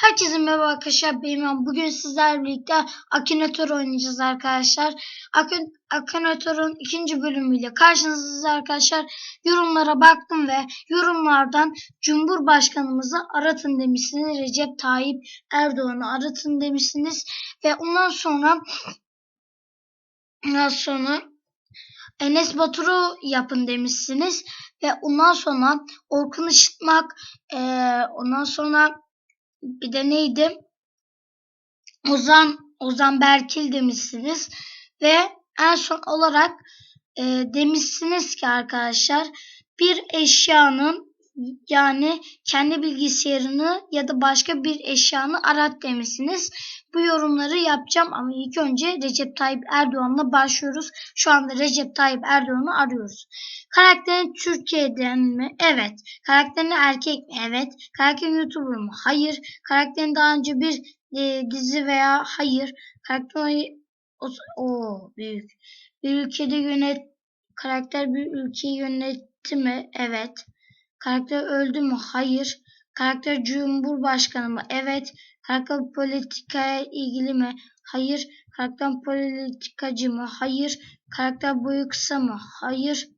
Herkese merhaba arkadaşlar. Benim ben bugün sizlerle birlikte Akinator oynayacağız arkadaşlar. Akın, Akinator'un ikinci bölümüyle karşınızdayız arkadaşlar. Yorumlara baktım ve yorumlardan Cumhurbaşkanımızı aratın demişsiniz. Recep Tayyip Erdoğan'ı aratın demişsiniz. Ve ondan sonra ondan sonra Enes Batur'u yapın demişsiniz. Ve ondan sonra Orkun Işıtmak eee, ondan sonra bir de neydi? Ozan Ozan Berkil demişsiniz ve en son olarak e, demişsiniz ki arkadaşlar bir eşyanın yani kendi bilgisayarını ya da başka bir eşyanı arat demişsiniz. Bu yorumları yapacağım ama ilk önce Recep Tayyip Erdoğan'la başlıyoruz. Şu anda Recep Tayyip Erdoğan'ı arıyoruz. Karakterin Türkiye'den mi? Evet. Karakterin erkek mi? Evet. Karakterin YouTuber mu? Hayır. Karakterin daha önce bir e, dizi veya hayır. Karakterin o, o büyük. Bir ülkede yönet karakter bir ülkeyi yönetti mi? Evet. Karakter öldü mü? Hayır. Karakter Cumhurbaşkanı mı? Evet. Karakter politikaya ilgili mi? Hayır. Karakter politikacı mı? Hayır. Karakter boyu kısa mı? Hayır.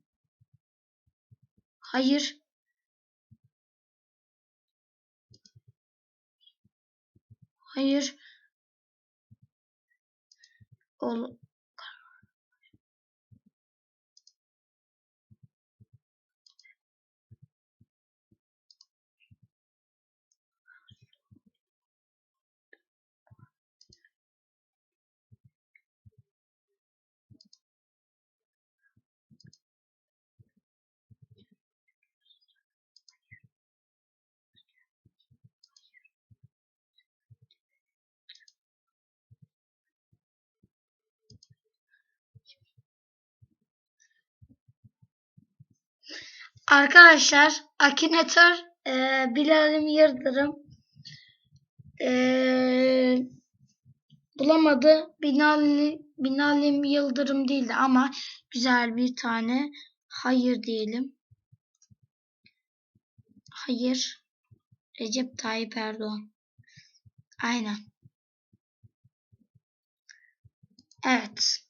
Hayır. Hayır. Ol Arkadaşlar Akinator e, Bilal'im Yıldırım e, bulamadı. Binali, Binalim Yıldırım değildi ama güzel bir tane hayır diyelim. Hayır. Recep Tayyip Erdoğan. Aynen. Evet.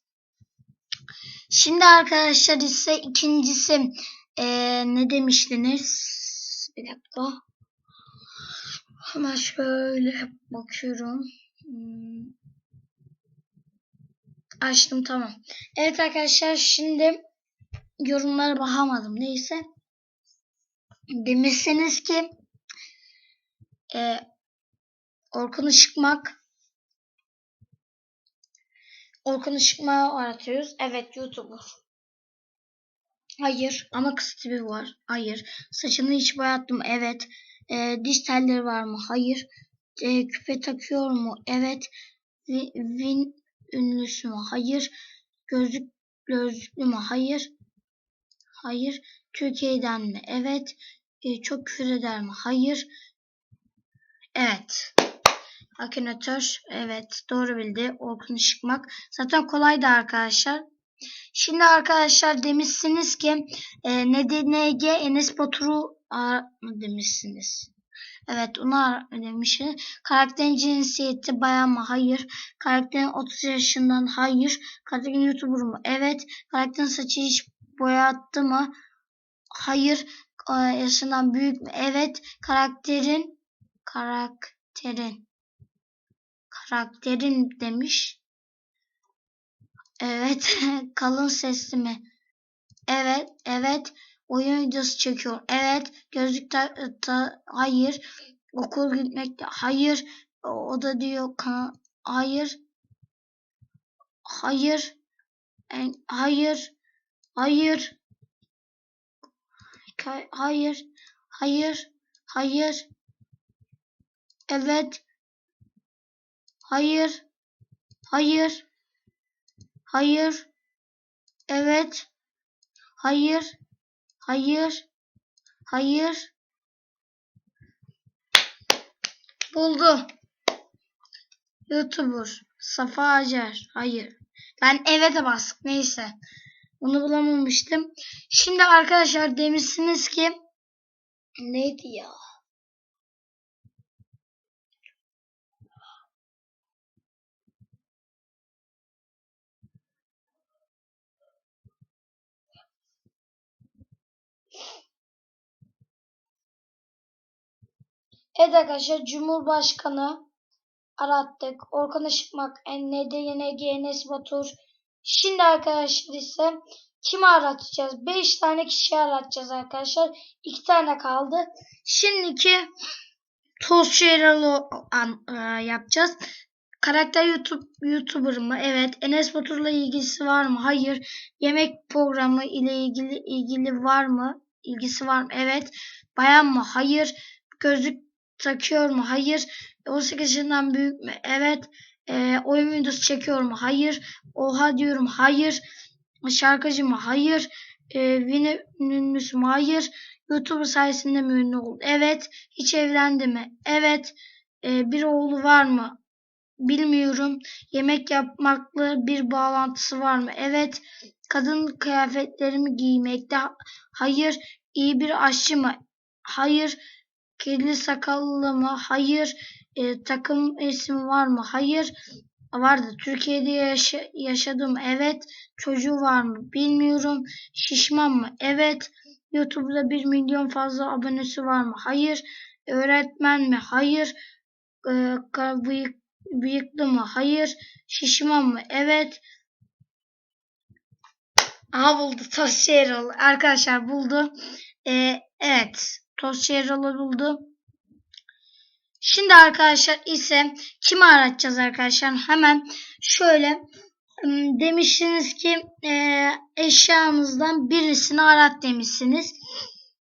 Şimdi arkadaşlar ise ikincisi ee, ne demiştiniz? Bir dakika. Hemen şöyle bakıyorum. Hmm. Açtım tamam. Evet arkadaşlar şimdi yorumlara bakamadım. Neyse. Demişsiniz ki e, Orkun Işıkmak Orkun Işıkmak'ı aratıyoruz. Evet YouTuber. Hayır ama kısa tipi var. Hayır. Saçını hiç boyattım. Evet. E, diş telleri var mı? Hayır. E, küpe takıyor mu? Evet. Vin ünlüsü mü? Hayır. Gözlük gözlüklü mü? Hayır. Hayır. Türkiye'den mi? Evet. E, çok küfür eder mi? Hayır. Evet. Akinator. Evet. Doğru bildi. Orkun Işıkmak. Zaten kolaydı arkadaşlar. Şimdi arkadaşlar demişsiniz ki e, NDNG Enes Batur'u mı demişsiniz. Evet onu demişsiniz. Karakterin cinsiyeti bayan mı? Hayır. Karakterin 30 yaşından? Hayır. Karakterin YouTuber mu? Evet. Karakterin saçı hiç boyattı mı? Hayır. E, yaşından büyük mü? Evet. Karakterin karakterin karakterin demiş. Evet. Kalın sesli mi? Evet. Evet. Oyun videosu çekiyor. Evet. Gözlük ta, ta, hayır. Okul gitmekte. Hayır. O da diyor kan hayır. Hayır. En, hayır. Hayır. Hayır. Hayır. Hayır. Evet. Hayır. Hayır. Hayır. Evet. Hayır. Hayır. Hayır. Buldu. YouTuber. Safa Acar. Hayır. Ben evet bastık. Neyse. Onu bulamamıştım. Şimdi arkadaşlar demişsiniz ki neydi ya? Evet arkadaşlar Cumhurbaşkanı arattık. Orkun Işıkmak, NDYNG, Enes Batur. Şimdi arkadaşlar ise kimi aratacağız? 5 tane kişi aratacağız arkadaşlar. 2 tane kaldı. Şimdiki Erol'u an- e, yapacağız. Karakter YouTube YouTuber mı? Evet. Enes Batur'la ilgisi var mı? Hayır. Yemek programı ile ilgili ilgili var mı? İlgisi var mı? Evet. Bayan mı? Hayır. Gözlük takıyor mu? Hayır. 18 yaşından büyük mü? Evet. Ee, oyun videosu çekiyor mu? Hayır. Oha diyorum. Hayır. Şarkıcı mı? Hayır. Ee, Vini ünlüsü mü? Hayır. YouTuber sayesinde mi ünlü oldu? Evet. Hiç evlendi mi? Evet. Ee, bir oğlu var mı? Bilmiyorum. Yemek yapmakla bir bağlantısı var mı? Evet. Kadın kıyafetlerimi giymekte. Hayır. İyi bir aşçı mı? Hayır. Kirli sakallı mı? Hayır. E, takım ismi var mı? Hayır. Vardı. Türkiye'de yaşa- yaşadım. Evet. Çocuğu var mı? Bilmiyorum. Şişman mı? Evet. YouTube'da 1 milyon fazla abonesi var mı? Hayır. Öğretmen mi? Hayır. E, bıyık, bıyıklı mı? Hayır. Şişman mı? Evet. Aha buldu. Tost Erol. Arkadaşlar buldu. E, evet. Tost Erol'u buldu. Şimdi arkadaşlar ise kimi aratacağız arkadaşlar? Hemen şöyle demişsiniz ki e, eşyanızdan birisini arat demişsiniz.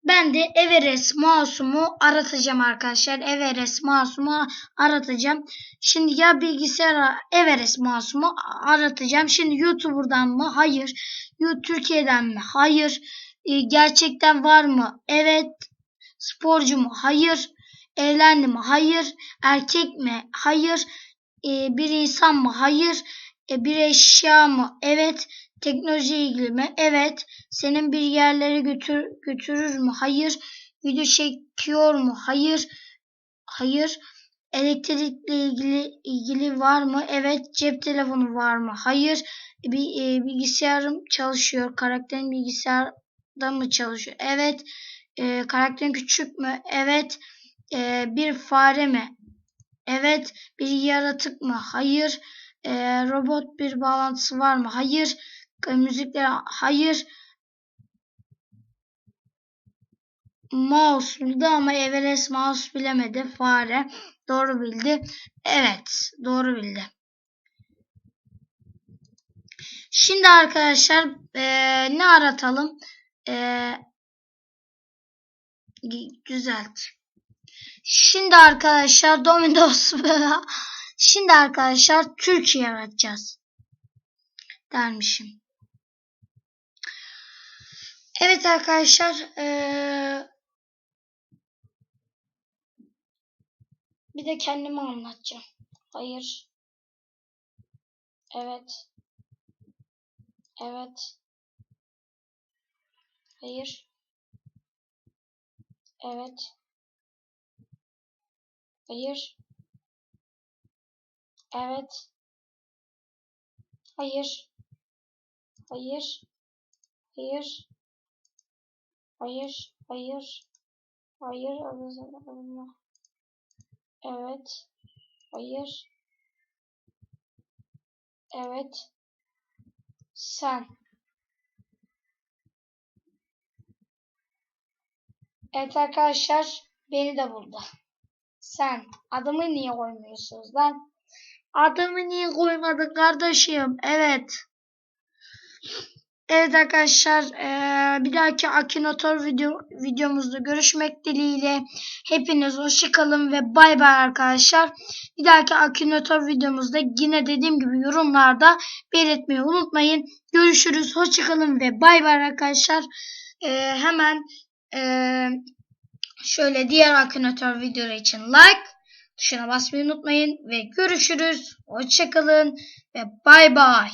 Ben de Everest Masum'u aratacağım arkadaşlar. Everest Masum'u aratacağım. Şimdi ya bilgisayara Everest Masum'u aratacağım. Şimdi YouTuber'dan mı? Hayır. Türkiye'den mi? Hayır. E, gerçekten var mı? Evet. Sporcu mu? Hayır. Evlendi mi? Hayır. Erkek mi? Hayır. E, bir insan mı? Hayır. E, bir eşya mı? Evet. Teknoloji ilgili mi? Evet. Senin bir yerlere götür götürür mü? Hayır. Video çekiyor mu? Hayır. Hayır. Elektrikle ilgili ilgili var mı? Evet. Cep telefonu var mı? Hayır. Bir e, bilgisayarım çalışıyor. Karakterin bilgisayarda mı çalışıyor? Evet. E, karakterin küçük mü? Evet. E, bir fare mi? Evet. Bir yaratık mı? Hayır. E, robot bir bağlantısı var mı? Hayır. E, müzikler hayır. Mouse bildi ama Everest mouse bilemedi. Fare. Doğru bildi. Evet. Doğru bildi. Şimdi arkadaşlar eee, ne aratalım? Gi- düzelt. Şimdi arkadaşlar Domino's Şimdi arkadaşlar Türkiye aratacağız. Dermişim. Evet arkadaşlar eee, bir de kendimi anlatacağım. Hayır. Evet. Evet. Hayır. Evet. Hayır. Evet. Hayır. Hayır. Hayır. Hayır. Hayır. Hayır. alınma. Evet. Hayır. Evet. Sen. Evet arkadaşlar beni de buldu. Sen. Adımı niye koymuyorsunuz lan? Adımı niye koymadın kardeşim? Evet. Evet arkadaşlar eee, bir dahaki Akinator video, videomuzda görüşmek dileğiyle. Hepiniz hoşçakalın ve bay bay arkadaşlar. Bir dahaki Akinator videomuzda yine dediğim gibi yorumlarda belirtmeyi unutmayın. Görüşürüz hoşçakalın ve bay bay arkadaşlar. Eee, hemen eee, şöyle diğer Akinator videoları için like tuşuna basmayı unutmayın ve görüşürüz. Hoşçakalın ve bay bay.